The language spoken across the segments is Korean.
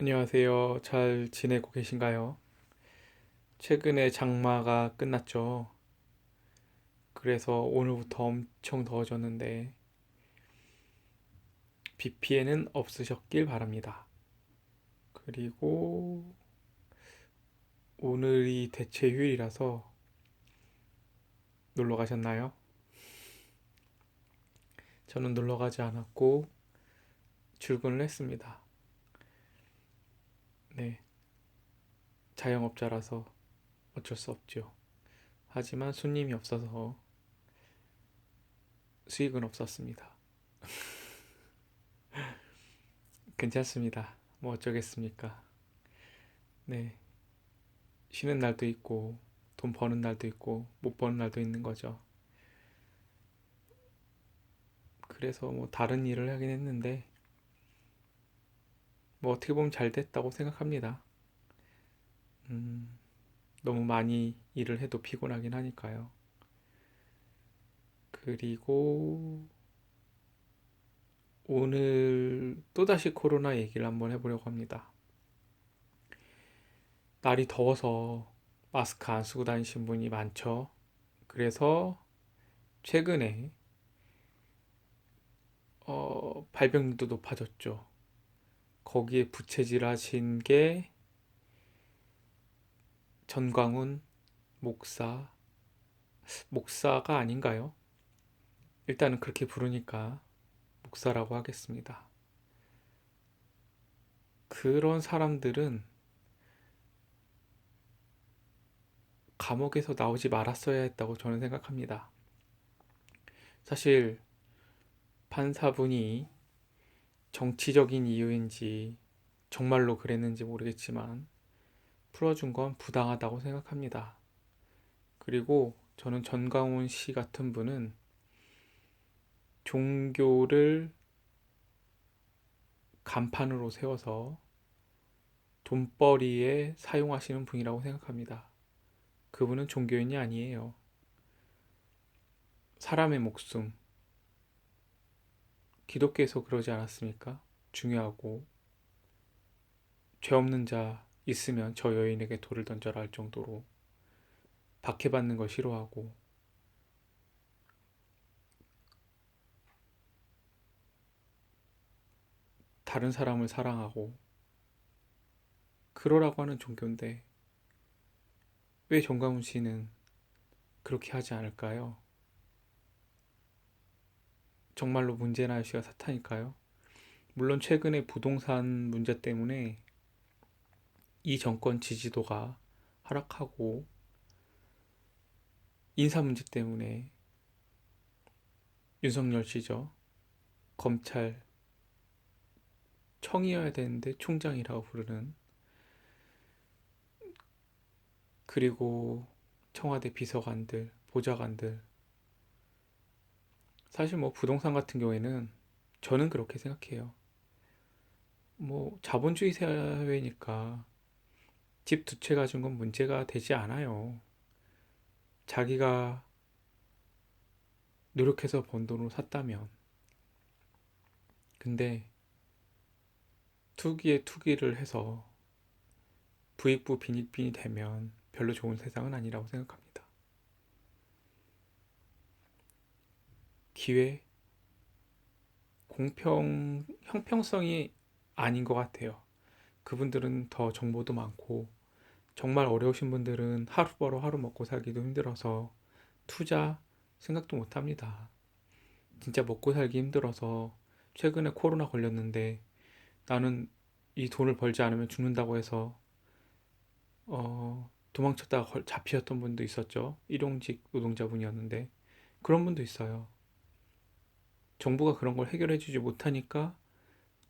안녕하세요. 잘 지내고 계신가요? 최근에 장마가 끝났죠. 그래서 오늘부터 엄청 더워졌는데 비 피해는 없으셨길 바랍니다. 그리고 오늘이 대체 휴일이라서 놀러 가셨나요? 저는 놀러 가지 않았고 출근을 했습니다. 네. 자영업자라서 어쩔 수 없죠. 하지만 손님이 없어서 수익은 없었습니다. 괜찮습니다. 뭐 어쩌겠습니까? 네. 쉬는 날도 있고, 돈 버는 날도 있고, 못 버는 날도 있는 거죠. 그래서 뭐 다른 일을 하긴 했는데, 뭐 어떻게 보면 잘 됐다고 생각합니다. 음, 너무 많이 일을 해도 피곤하긴 하니까요. 그리고 오늘 또다시 코로나 얘기를 한번 해보려고 합니다. 날이 더워서 마스크 안 쓰고 다니신 분이 많죠. 그래서 최근에 어, 발병률도 높아졌죠. 거기에 부채질하신 게 전광훈 목사, 목사가 아닌가요? 일단은 그렇게 부르니까 목사라고 하겠습니다. 그런 사람들은 감옥에서 나오지 말았어야 했다고 저는 생각합니다. 사실 판사분이 정치적인 이유인지 정말로 그랬는지 모르겠지만 풀어준 건 부당하다고 생각합니다. 그리고 저는 전광훈 씨 같은 분은 종교를 간판으로 세워서 돈벌이에 사용하시는 분이라고 생각합니다. 그분은 종교인이 아니에요. 사람의 목숨, 기독교에서 그러지 않았습니까? 중요하고 죄 없는 자 있으면 저 여인에게 돌을 던져라 할 정도로 박해받는 걸 싫어하고 다른 사람을 사랑하고 그러라고 하는 종교인데 왜 정가훈 씨는 그렇게 하지 않을까요? 정말로 문제나 아저씨가 사탄일까요? 물론 최근에 부동산 문제 때문에 이 정권 지지도가 하락하고 인사 문제 때문에 윤석열 씨죠. 검찰 청이어야 되는데 총장이라고 부르는 그리고 청와대 비서관들, 보좌관들 사실 뭐 부동산 같은 경우에는 저는 그렇게 생각해요. 뭐 자본주의 사회니까 집 두 채 가진 건 문제가 되지 않아요. 자기가 노력해서 번 돈으로 샀다면. 근데 투기에 투기를 해서 부익부 빈익빈이 되면 별로 좋은 세상은 아니라고 생각합니다. 기회, 공평, 형평성이 아닌 것 같아요. 그분들은 더 정보도 많고, 정말 어려우신 분들은 하루 벌어 하루 먹고 살기도 힘들어서 투자 생각도 못 합니다. 진짜 먹고 살기 힘들어서 최근에 코로나 걸렸는데 나는 이 돈을 벌지 않으면 죽는다고 해서 어, 도망쳤다가 잡히셨던 분도 있었죠. 일용직 노동자분이었는데 그런 분도 있어요. 정부가 그런 걸 해결해 주지 못하니까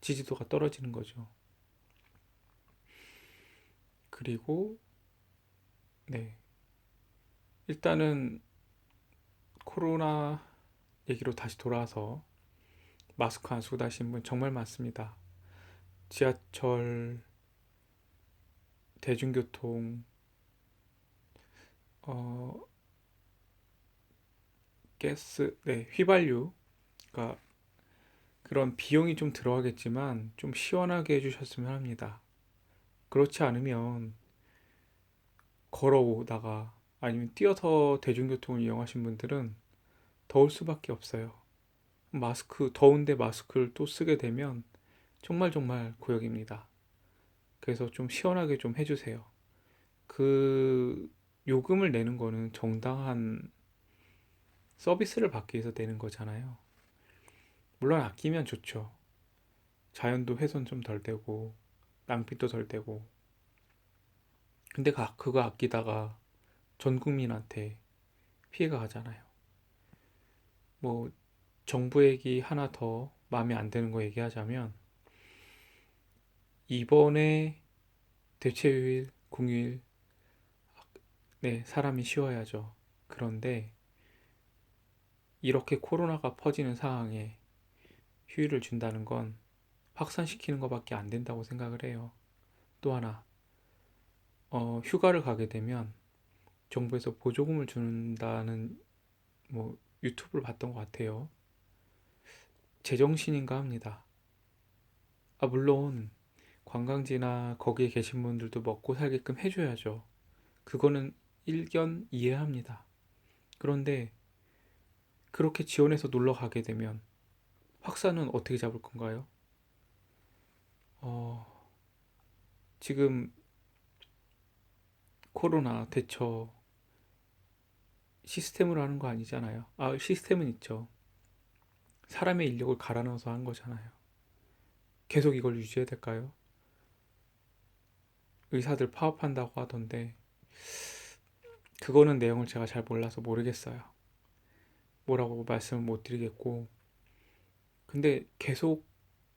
지지도가 떨어지는 거죠. 그리고 네. 일단은 코로나 얘기로 다시 돌아와서 마스크 안 쓰고 다니신 분 정말 많습니다. 지하철, 대중교통, 어, 가스, 네, 휘발유 그러니까 그런 비용이 좀 들어가겠지만 좀 시원하게 해주셨으면 합니다. 그렇지 않으면 걸어오다가 아니면 뛰어서 대중교통을 이용하신 분들은 더울 수밖에 없어요. 마스크, 더운데 마스크를 또 쓰게 되면 정말 정말 고역입니다. 그래서 좀 시원하게 좀 해주세요. 그 요금을 내는 거는 정당한 서비스를 받기 위해서 내는 거잖아요. 물론 아끼면 좋죠. 자연도 훼손 좀 덜 되고 낭비도 덜 되고. 근데 그- 그거 아끼다가 전 국민한테 피해가 가잖아요. 뭐 정부 얘기 하나 더 마음에 안 드는 거 얘기하자면 이번에 대체휴일, 공휴일 네, 사람이 쉬어야죠. 그런데 이렇게 코로나가 퍼지는 상황에 휴일을 준다는 건 확산시키는 것밖에 안 된다고 생각을 해요. 또 하나, 어, 휴가를 가게 되면 정부에서 보조금을 준다는 뭐 유튜브를 봤던 것 같아요. 제정신인가 합니다. 아, 물론 관광지나 거기에 계신 분들도 먹고 살게끔 해줘야죠. 그거는 일견 이해합니다. 그런데 그렇게 지원해서 놀러 가게 되면 확산은 어떻게 잡을 건가요? 어, 지금 코로나 대처 시스템으로 하는 거 아니잖아요. 아, 시스템은 있죠. 사람의 인력을 갈아 넣어서 한 거잖아요. 계속 이걸 유지해야 될까요? 의사들 파업한다고 하던데, 그거는 내용을 제가 잘 몰라서 모르겠어요. 뭐라고 말씀을 못 드리겠고, 근데 계속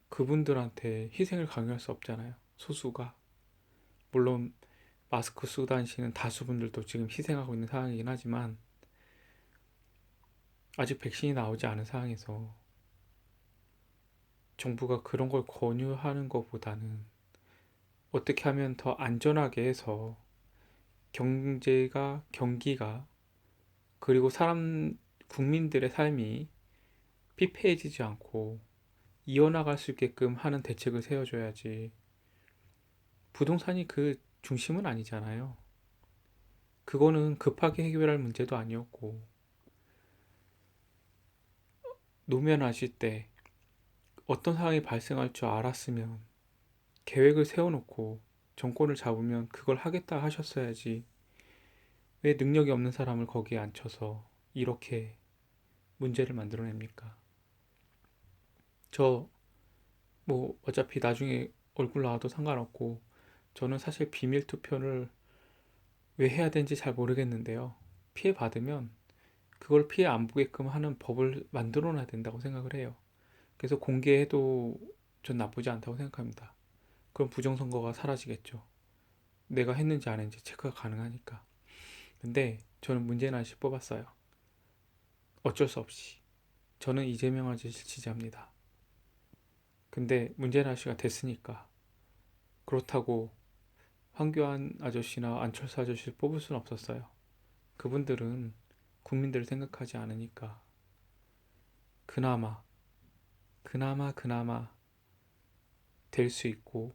그분들한테 희생을 강요할 수 없잖아요. 소수가. 물론, 마스크 쓰고 다니시는 다수분들도 지금 희생하고 있는 상황이긴 하지만, 아직 백신이 나오지 않은 상황에서 정부가 그런 걸 권유하는 것보다는 어떻게 하면 더 안전하게 해서 경제가, 경기가, 그리고 사람, 국민들의 삶이 피폐해지지 않고 이어나갈 수 있게끔 하는 대책을 세워줘야지. 부동산이 그 중심은 아니잖아요. 그거는 급하게 해결할 문제도 아니었고, 노면하실 때 어떤 상황이 발생할 줄 알았으면 계획을 세워놓고 정권을 잡으면 그걸 하겠다 하셨어야지. 왜 능력이 없는 사람을 거기에 앉혀서 이렇게 문제를 만들어냅니까? 저, 뭐, 어차피 나중에 얼굴 나와도 상관없고, 저는 사실 비밀 투표를 왜 해야 되는지 잘 모르겠는데요. 피해 받으면 그걸 피해 안 보게끔 하는 법을 만들어 놔야 된다고 생각을 해요. 그래서 공개해도 전 나쁘지 않다고 생각합니다. 그럼 부정선거가 사라지겠죠. 내가 했는지 안 했는지 체크가 가능하니까. 근데 저는 문재인 아저씨 뽑았어요. 어쩔 수 없이. 저는 이재명 아저씨 지지합니다. 근데 문재인 아저씨가 됐으니까. 그렇다고 황교안 아저씨나 안철수 아저씨를 뽑을 수는 없었어요. 그분들은 국민들을 생각하지 않으니까. 그나마, 그나마, 그나마 될 수 있고,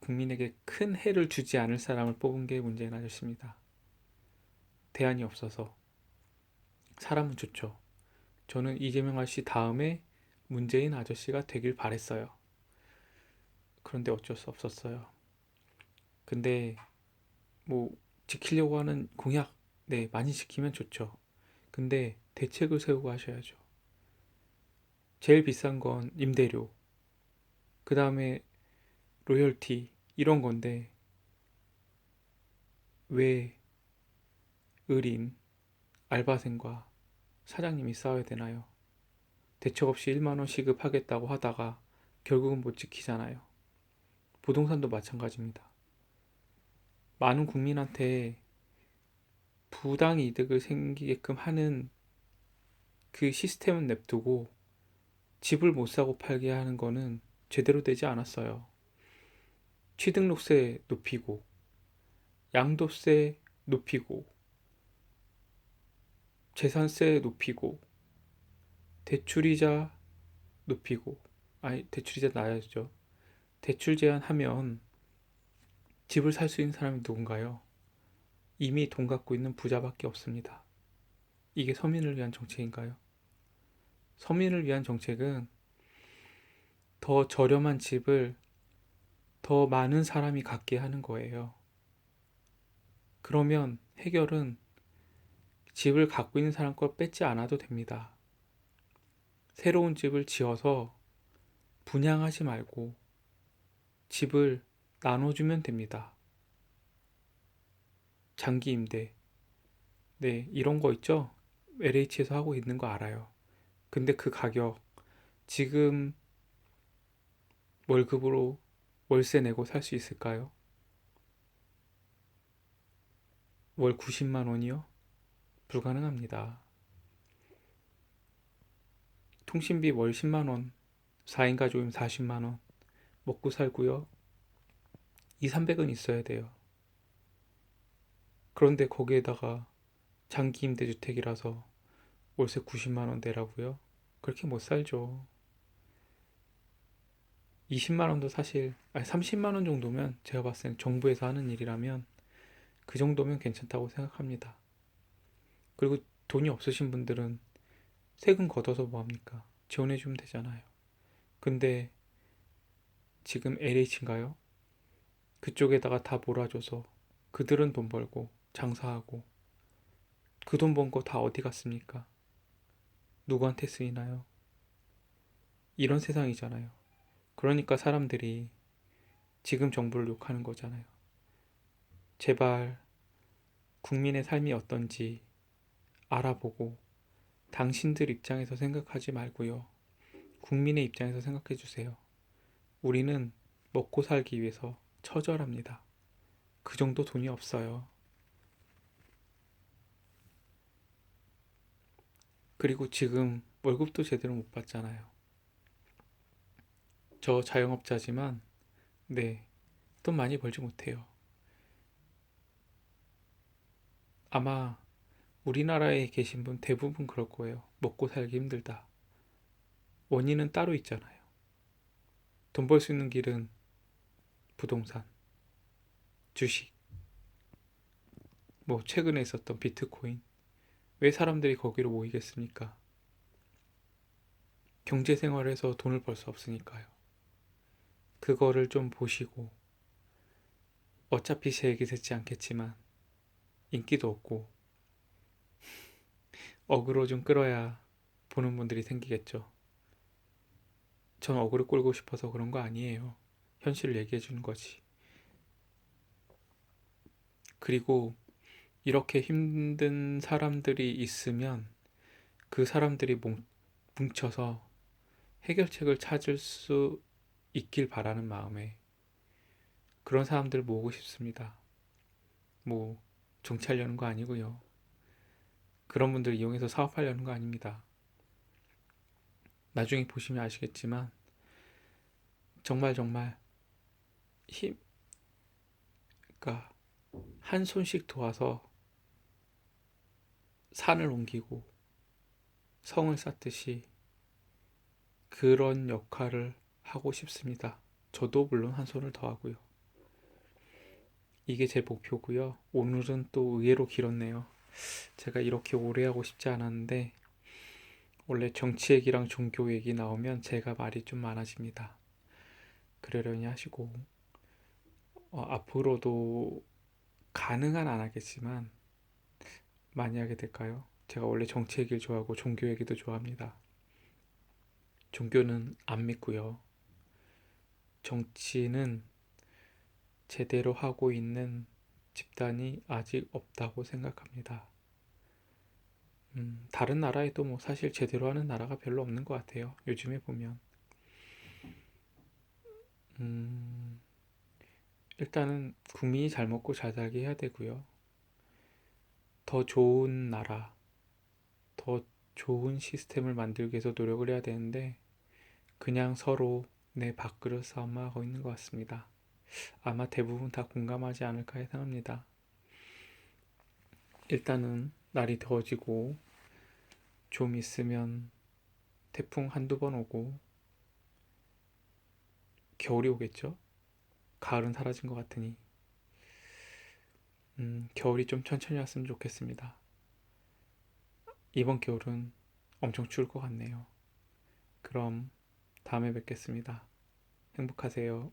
국민에게 큰 해를 주지 않을 사람을 뽑은 게 문재인 아저씨입니다. 대안이 없어서. 사람은 좋죠. 저는 이재명 아저씨 다음에 문재인 아저씨가 되길 바랬어요. 그런데 어쩔 수 없었어요. 근데 뭐 지키려고 하는 공약 네, 많이 지키면 좋죠. 근데 대책을 세우고 하셔야죠. 제일 비싼 건 임대료. 그 다음에 로열티 이런 건데 왜 의린, 알바생과 사장님이 싸워야 되나요? 대책 없이 1만 원 시급하겠다고 하다가 결국은 못 지키잖아요. 부동산도 마찬가지입니다. 많은 국민한테 부당 이득을 생기게끔 하는 그 시스템은 냅두고 집을 못 사고 팔게 하는 거는 제대로 되지 않았어요. 취등록세 높이고, 양도세 높이고, 재산세 높이고, 대출이자 높이고, 아니, 대출이자 나야죠. 대출 제한하면 집을 살 수 있는 사람이 누군가요? 이미 돈 갖고 있는 부자밖에 없습니다. 이게 서민을 위한 정책인가요? 서민을 위한 정책은 더 저렴한 집을 더 많은 사람이 갖게 하는 거예요. 그러면 해결은 집을 갖고 있는 사람 걸 뺏지 않아도 됩니다. 새로운 집을 지어서 분양하지 말고 집을 나눠주면 됩니다. 장기 임대. 네, 이런 거 있죠? LH에서 하고 있는 거 알아요. 근데 그 가격, 지금 월급으로 월세 내고 살 수 있을까요? 월 90만 원이요? 불가능합니다. 통신비 월 10만 원, 4인 가족이면 40만 원, 먹고 살고요. 2, 300은 있어야 돼요. 그런데 거기에다가 장기 임대 주택이라서 월세 90만 원 내라고요? 그렇게 못 살죠. 20만 원도 사실 아니 30만 원 정도면 제가 봤을 때는 정부에서 하는 일이라면 그 정도면 괜찮다고 생각합니다. 그리고 돈이 없으신 분들은 세금 걷어서 뭐 합니까? 지원해 주면 되잖아요. 근데 지금 LH인가요? 그쪽에다가 다 몰아줘서 그들은 돈 벌고 장사하고 그 돈 번 거 다 어디 갔습니까? 누구한테 쓰이나요? 이런 세상이잖아요. 그러니까 사람들이 지금 정부를 욕하는 거잖아요. 제발 국민의 삶이 어떤지 알아보고 당신들 입장에서 생각하지 말고요. 국민의 입장에서 생각해 주세요. 우리는 먹고 살기 위해서 처절합니다. 그 정도 돈이 없어요. 그리고 지금 월급도 제대로 못 받잖아요. 저 자영업자지만, 네, 돈 많이 벌지 못해요. 아마 우리나라에 계신 분 대부분 그럴 거예요. 먹고 살기 힘들다. 원인은 따로 있잖아요. 돈 벌 수 있는 길은 부동산, 주식, 뭐 최근에 있었던 비트코인. 왜 사람들이 거기로 모이겠습니까? 경제 생활에서 돈을 벌 수 없으니까요. 그거를 좀 보시고 어차피 제 얘기 듣지 않겠지만 인기도 없고 어그로 좀 끌어야 보는 분들이 생기겠죠. 전 어그로 끌고 싶어서 그런 거 아니에요. 현실을 얘기해 주는 거지. 그리고 이렇게 힘든 사람들이 있으면 그 사람들이 뭉쳐서 해결책을 찾을 수 있길 바라는 마음에 그런 사람들 모으고 싶습니다. 뭐 정치하려는 거 아니고요. 그런 분들 이용해서 사업하려는 거 아닙니다. 나중에 보시면 아시겠지만 정말 정말 힘 그러니까 한 손씩 도와서 산을 옮기고 성을 쌓듯이 그런 역할을 하고 싶습니다. 저도 물론 한 손을 더 하고요. 이게 제 목표고요. 오늘은 또 의외로 길었네요. 제가 이렇게 오래 하고 싶지 않았는데 원래 정치 얘기랑 종교 얘기 나오면 제가 말이 좀 많아집니다. 그러려니 하시고 어, 앞으로도 가능한 안 하겠지만 많이 하게 될까요? 제가 원래 정치 얘기를 좋아하고 종교 얘기도 좋아합니다. 종교는 안 믿고요. 정치는 제대로 하고 있는 집단이 아직 없다고 생각합니다. 음, 다른 나라에도 뭐 사실 제대로 하는 나라가 별로 없는 것 같아요. 요즘에 보면. 음, 일단은 국민이 잘 먹고 잘 살게 해야 되고요. 더 좋은 나라, 더 좋은 시스템을 만들기 위해서 노력을 해야 되는데, 그냥 서로 내 밥그릇 싸움만 하고 있는 것 같습니다. 아마 대부분 다 공감하지 않을까 예상합니다. 일단은 날이 더워지고 좀 있으면 태풍 한두 번 오고 겨울이 오겠죠? 가을은 사라진 것 같으니 음, 겨울이 좀 천천히 왔으면 좋겠습니다. 이번 겨울은 엄청 추울 것 같네요. 그럼 다음에 뵙겠습니다. 행복하세요.